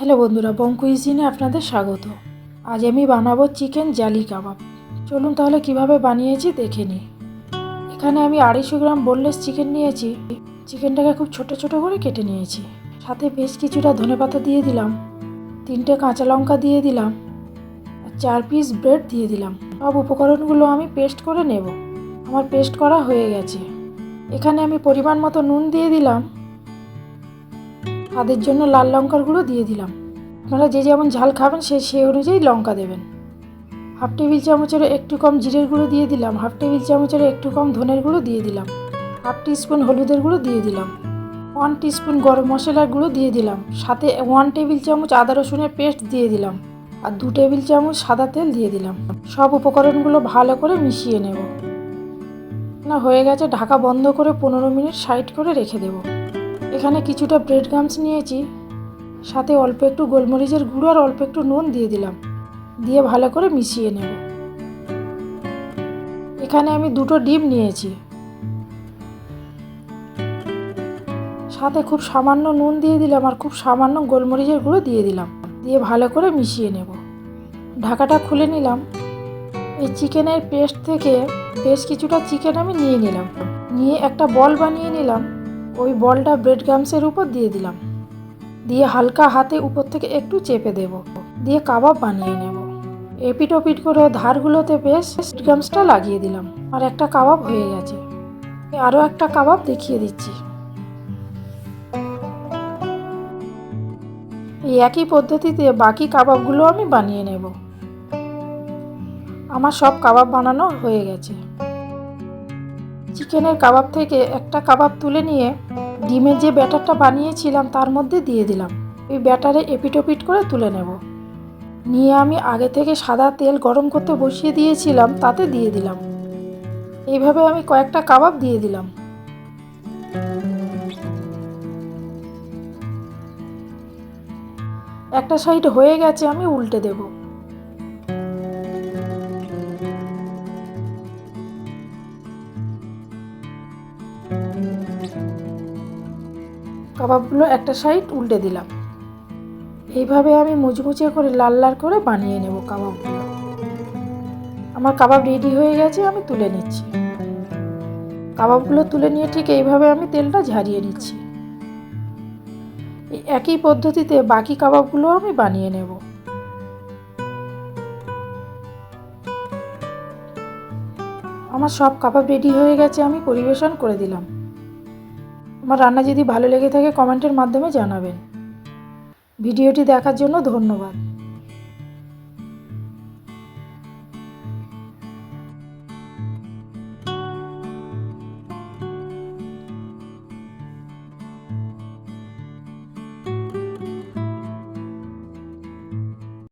Hello বন্ধুরা বং কুইজিনে আপনাদের স্বাগত। আজ আমি বানাবো চিকেন জালি কাবাব। চলুন তাহলে কীভাবে বানিয়েছি দেখে নিই। এখানে আমি আড়াইশো গ্রাম বোনলেস চিকেন নিয়েছি। চিকেনটাকে খুব ছোট ছোট করে কেটে নিয়েছি। সাথে বেশ কিছুটা ধনেপাতা দিয়ে দিলাম। তিনটে কাঁচা লঙ্কা দিয়ে দিলাম। আর চার পিস ব্রেড দিয়ে দিলাম। সব উপকরণগুলো আমি পেস্ট করে নেব। আমার পেস্ট করা হয়ে গেছে। এখানে আমি পরিমাণ মতো নুন দিয়ে দিলাম। স্বাদের জন্য লাল লঙ্কার গুঁড়ো দিয়ে দিলাম। আপনারা যে যেমন ঝাল খাবেন, সে সেই অনুযায়ী লঙ্কা দেবেন। হাফ টেবিল চামচের একটু কম জিরের গুঁড়ো দিয়ে দিলাম। হাফ টেবিল চামচের একটু কম ধনের গুঁড়ো দিয়ে দিলাম। হাফ টিস্পুন হলুদের গুঁড়ো দিয়ে দিলাম। ওয়ান টিস্পুন গরম মশলার গুঁড়ো দিয়ে দিলাম। সাথে ওয়ান টেবিল চামচ আদা রসুনের পেস্ট দিয়ে দিলাম। আর দু টেবিল চামচ সাদা তেল দিয়ে দিলাম। সব উপকরণগুলো ভালো করে মিশিয়ে নেব। না, হয়ে গেছে। ঢাকা বন্ধ করে পনেরো মিনিট সাইড করে রেখে দেবো। এখানে কিছুটা ব্রেড গামস নিয়েছি, সাথে অল্প একটু গোলমরিচের গুঁড়ো আর অল্প একটু নুন দিয়ে দিলাম, দিয়ে ভালো করে মিশিয়ে নেব। এখানে আমি দুটো ডিম নিয়েছি। সাথে খুব সামান্য নুন দিয়ে দিলাম আর খুব সামান্য গোলমরিচের গুঁড়ো দিয়ে দিলাম, দিয়ে ভালো করে মিশিয়ে নেব। ঢাকাটা খুলে নিলাম। এই চিকেনের পেস্ট থেকে বেশ কিছুটা চিকেন আমি নিয়ে নিলাম। নিয়ে একটা বল বানিয়ে নিলাম। ওই বলটা ব্রেড গামসের উপর দিয়ে দিলাম। দিয়ে হালকা হাতে উপর থেকে একটু চেপে দেব। দিয়ে কাবাব বানিয়ে নেব। এপিট ওপিট করে ধারগুলোতে বেশ গামসটা লাগিয়ে দিলাম। আর একটা কাবাব হয়ে গেছে। আরও একটা কাবাব দেখিয়ে দিচ্ছি। এই একই পদ্ধতিতে বাকি কাবাবগুলো আমি বানিয়ে নেব। আমার সব কাবাব বানানো হয়ে গেছে। চিকেনের কাবাব থেকে একটা কাবাব তুলে নিয়ে ডিমের যে ব্যাটারটা বানিয়েছিলাম তার মধ্যে দিয়ে দিলাম। ওই ব্যাটারে এপিটোপিট করে তুলে নেব। নিয়ে আমি আগে থেকে সাদা তেল গরম করতে বসিয়ে দিয়েছিলাম, তাতে দিয়ে দিলাম। এইভাবে আমি কয়েকটা কাবাব দিয়ে দিলাম। একটা সাইড হয়ে গেছে, আমি উল্টে দেবো। কাবাবগুলো একটা সাইড উল্টে দিলাম। এইভাবে আমি মুচমুচে করে, লাল লাল করে বানিয়ে নেব কাবাবগুলো। আমার কাবাব রেডি হয়ে গেছে, আমি তুলে নিচ্ছি। কাবাবগুলো তুলে নিয়ে ঠিক এইভাবে আমি তেলটা ঝারিয়ে নিচ্ছি। একই পদ্ধতিতে বাকি কাবাবগুলো আমি বানিয়ে নেব। আমার সব কাবাব রেডি হয়ে গেছে, আমি পরিবেশন করে দিলাম। আমার রান্না যদি ভালো লেগে থাকে কমেন্টের মাধ্যমে জানাবেন। ভিডিওটি দেখার জন্য ধন্যবাদ।